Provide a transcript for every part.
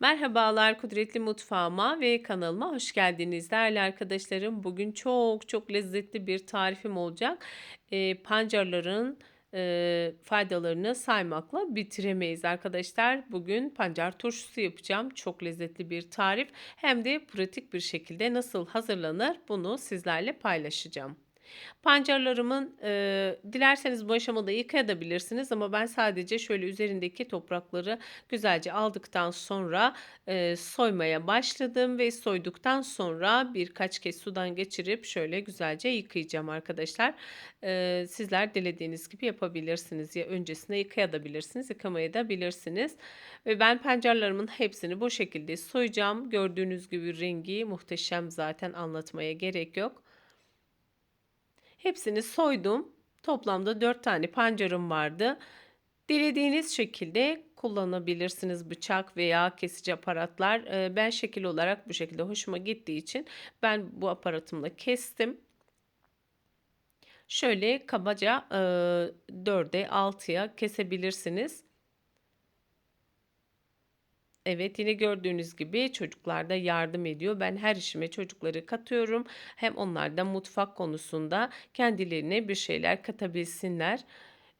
Merhabalar Kudretli Mutfağıma ve kanalıma hoş geldiniz değerli arkadaşlarım. Bugün çok çok lezzetli bir tarifim olacak. Eee, pancarların eee, faydalarını saymakla bitiremeyiz arkadaşlar. Bugün pancar turşusu yapacağım. Çok lezzetli bir tarif. Hem de pratik bir şekilde nasıl hazırlanır bunu sizlerle paylaşacağım. Pancarlarımın, eee, dilerseniz bu aşamada yıkayabilirsiniz ama ben sadece şöyle üzerindeki toprakları güzelce aldıktan sonra, eee, soymaya başladım ve soyduktan sonra birkaç kez sudan geçirip şöyle güzelce yıkayacağım arkadaşlar. Eee, sizler dilediğiniz gibi yapabilirsiniz. Ya öncesinde yıkayabilirsiniz, yıkamayabilirsiniz. Ve ben pancarlarımın hepsini bu şekilde soyacağım. Gördüğünüz gibi rengi muhteşem zaten anlatmaya gerek yok. Hepsini soydum. Toplamda 4 tane pancarım vardı. Dilediğiniz şekilde kullanabilirsiniz bıçak veya kesici aparatlar. Eee, ben şekil olarak bu şekilde hoşuma gittiği için ben bu aparatımla kestim. Şöyle kabaca eee 4'e 6'ya kesebilirsiniz. Evet, yine gördüğünüz gibi çocuklar da yardım ediyor. Ben her işime çocukları katıyorum. Hem onlar da mutfak konusunda kendilerine bir şeyler katabilsinler.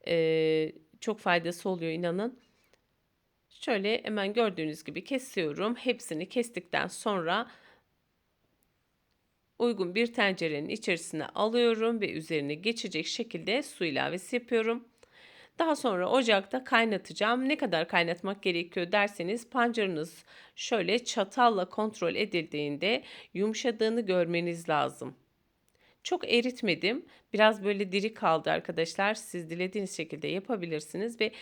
Eee, çok faydası oluyor inanın. Şöyle hemen gördüğünüz gibi kesiyorum. Hepsini kestikten sonra uygun bir tencerenin içerisine alıyorum ve üzerine geçecek şekilde su ilavesi yapıyorum. Daha sonra ocakta kaynatacağım. Ne kadar kaynatmak gerekiyor derseniz pancarınız şöyle çatalla kontrol edildiğinde yumuşadığını görmeniz lazım. Çok eritmedim. Biraz böyle diri kaldı arkadaşlar. Siz dilediğiniz şekilde yapabilirsiniz ve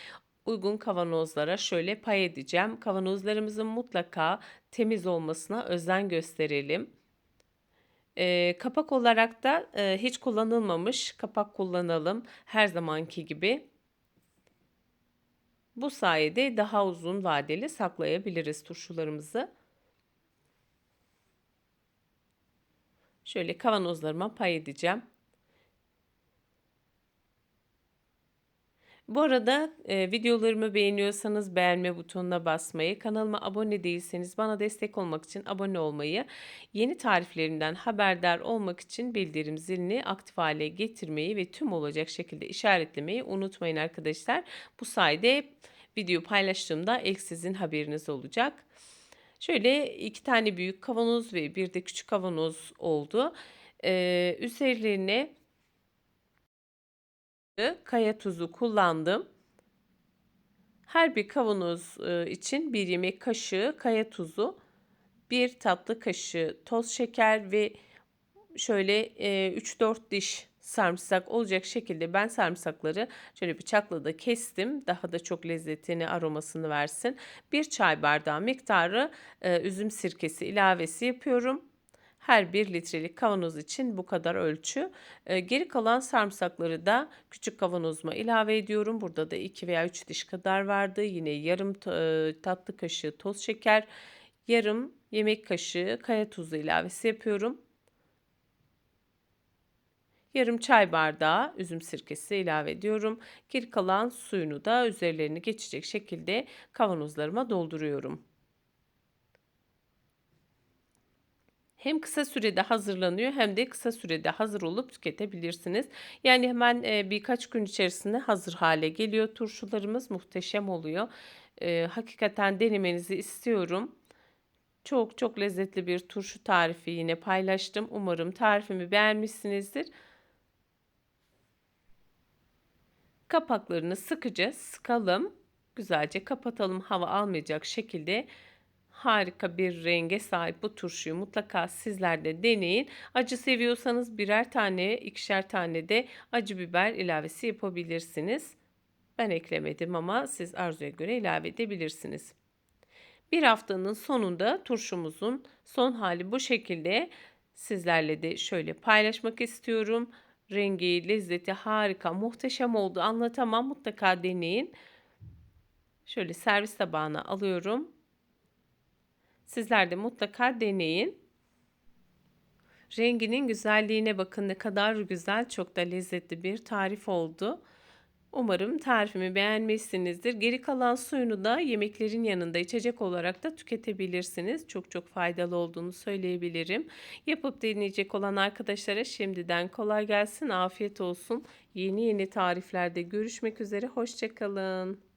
uygun kavanozlara şöyle pay edeceğim. Kavanozlarımızın mutlaka temiz olmasına özen gösterelim. Eee, kapak olarak da eee, hiç kullanılmamış kapak kullanalım her zamanki gibi. Bu sayede daha uzun vadeli saklayabiliriz turşularımızı. Şöyle kavanozlarıma pay edeceğim. Bu arada e, videolarımı beğeniyorsanız beğenme butonuna basmayı, kanalıma abone değilseniz bana destek olmak için abone olmayı, yeni tariflerimden haberdar olmak için bildirim zilini aktif hale getirmeyi ve tüm olacak şekilde işaretlemeyi unutmayın arkadaşlar. Bu sayede video paylaştığımda ilk sizin haberiniz olacak. Şöyle iki tane büyük kavanoz ve bir de küçük kavanoz oldu. Ee, üzerlerine kaya tuzu kullandım. Her bir kavanoz e, için bir yemek kaşığı kaya tuzu, bir tatlı kaşığı toz şeker ve şöyle 3-4 e, diş sarımsak olacak şekilde ben sarımsakları şöyle bıçakla da kestim. Daha da çok lezzetini, aromasını versin. Bir çay bardağı miktarı e, üzüm sirkesi ilavesi yapıyorum. Her 1 litrelik kavanoz için bu kadar ölçü. E, geri kalan sarımsakları da küçük kavanozuma ilave ediyorum. Burada da 2 veya 3 diş kadar vardı. Yine yarım e, tatlı kaşığı toz şeker, yarım yemek kaşığı kaya tuzu ilavesi yapıyorum. Yarım çay bardağı üzüm sirkesi ilave ediyorum. Geri kalan suyunu da üzerlerini geçecek şekilde kavanozlarıma dolduruyorum. Hem kısa sürede hazırlanıyor hem de kısa sürede hazır olup tüketebilirsiniz. Yani hemen e, birkaç gün içerisinde hazır hale geliyor. Turşularımız muhteşem oluyor. E, hakikaten denemenizi istiyorum. Çok çok lezzetli bir turşu tarifi yine paylaştım. Umarım tarifimi beğenmişsinizdir. Kapaklarını sıkıca sıkalım. Güzelce kapatalım hava almayacak şekilde harika bir renge sahip bu turşuyu mutlaka sizler de deneyin. Acı seviyorsanız birer tane, ikişer tane de acı biber ilavesi yapabilirsiniz. Ben eklemedim ama siz arzuya göre ilave edebilirsiniz. Bir haftanın sonunda turşumuzun son hali bu şekilde sizlerle de şöyle paylaşmak istiyorum. Rengi, lezzeti harika, muhteşem oldu. Anlatamam. Mutlaka deneyin. Şöyle servis tabağına alıyorum. Sizler de mutlaka deneyin. Renginin güzelliğine bakın ne kadar güzel, çok da lezzetli bir tarif oldu. Umarım tarifimi beğenmişsinizdir. Geri kalan suyunu da yemeklerin yanında içecek olarak da tüketebilirsiniz. Çok çok faydalı olduğunu söyleyebilirim. Yapıp deneyecek olan arkadaşlara şimdiden kolay gelsin, afiyet olsun. Yeni yeni tariflerde görüşmek üzere, hoşçakalın.